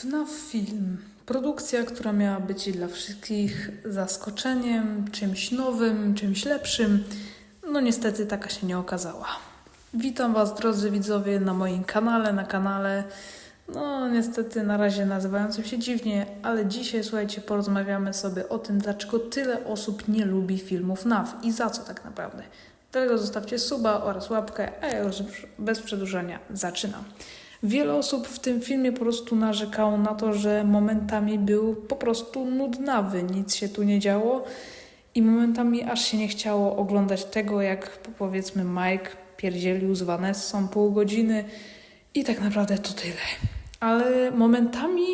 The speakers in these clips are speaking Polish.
FNAF Film. Produkcja, która miała być dla wszystkich zaskoczeniem, czymś nowym, czymś lepszym. No niestety taka się nie okazała. Witam Was, drodzy widzowie, na moim kanale, na kanale. No, niestety na razie nazywającym się dziwnie, ale dzisiaj, słuchajcie, porozmawiamy sobie o tym, dlaczego tyle osób nie lubi filmów NAW i za co tak naprawdę. Dlatego zostawcie suba oraz łapkę, a ja już bez przedłużania zaczynam. Wiele osób w tym filmie po prostu narzekało na to, że momentami był po prostu nudnawy, nic się tu nie działo i momentami aż się nie chciało oglądać tego, jak powiedzmy Mike pierdzielił z Vanessą pół godziny i tak naprawdę to tyle. Ale momentami,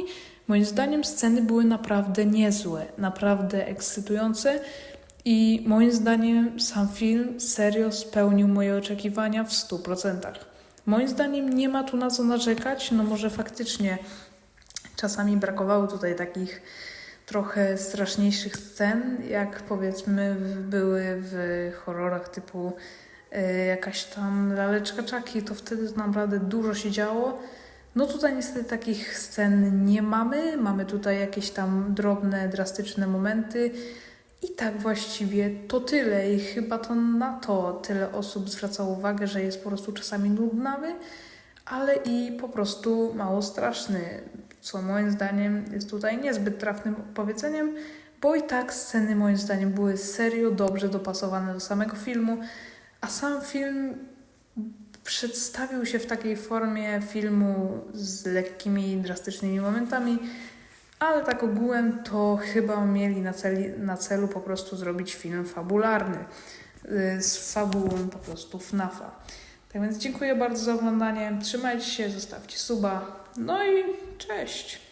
moim zdaniem, sceny były naprawdę niezłe, naprawdę ekscytujące i moim zdaniem sam film serio spełnił moje oczekiwania w 100%. Moim zdaniem nie ma tu na co narzekać, no może faktycznie czasami brakowało tutaj takich trochę straszniejszych scen, jak powiedzmy były w horrorach typu y, jakaś tam laleczka czaki, to wtedy naprawdę dużo się działo. No tutaj niestety takich scen nie mamy, mamy tutaj jakieś tam drobne, drastyczne momenty i tak właściwie to tyle. I chyba to na to tyle osób zwracało uwagę, że jest po prostu czasami nudnawy, ale i po prostu mało straszny, co moim zdaniem jest tutaj niezbyt trafnym powiedzeniem, bo i tak sceny moim zdaniem były serio dobrze dopasowane do samego filmu, a sam film przedstawił się w takiej formie filmu z lekkimi, drastycznymi momentami, ale tak ogółem to chyba mieli na, celi, na celu po prostu zrobić film fabularny y, z fabułą po prostu FNAFa. Tak więc dziękuję bardzo za oglądanie. Trzymajcie się, zostawcie suba. No i cześć!